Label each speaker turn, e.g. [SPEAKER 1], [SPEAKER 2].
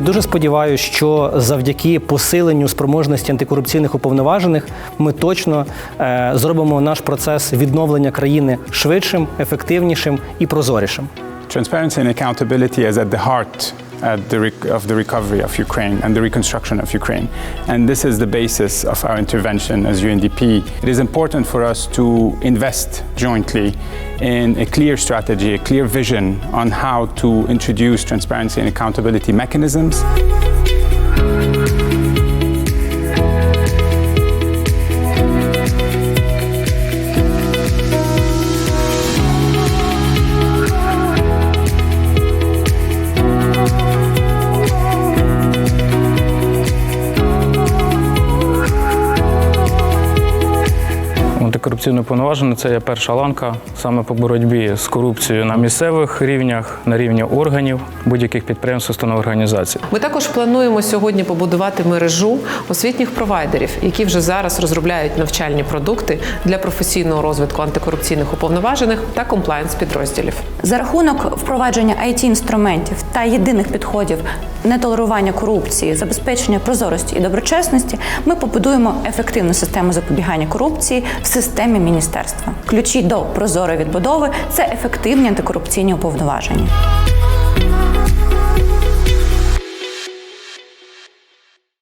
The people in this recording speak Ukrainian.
[SPEAKER 1] дуже сподіваюся, що завдяки посиленню спроможності антикорупційних уповноважених ми точно е, зробимо наш процес відновлення країни швидшим, ефективнішим і прозорішим.
[SPEAKER 2] Transparency and accountability is at the heart the of the recovery of Ukraine and the reconstruction of Ukraine. And this is the basis of our intervention as UNDP. It is important for us to invest jointly in a clear strategy, a clear vision on how to introduce transparency and accountability mechanisms.
[SPEAKER 3] Антикорупційне повноваження це є перша ланка саме по боротьбі з корупцією на місцевих рівнях, на рівні органів, будь-яких підприємств, установ організацій.
[SPEAKER 4] Ми також плануємо сьогодні побудувати мережу освітніх провайдерів, які вже зараз розробляють навчальні продукти для професійного розвитку антикорупційних уповноважених та комплаєнс підрозділів.
[SPEAKER 5] За рахунок впровадження it інструментів та єдиних підходів нетолерування корупції, забезпечення прозорості і доброчесності, ми побудуємо ефективну систему запобігання корупції в системі міністерства. Ключі до прозорої відбудови це ефективні антикорупційні уповноваження.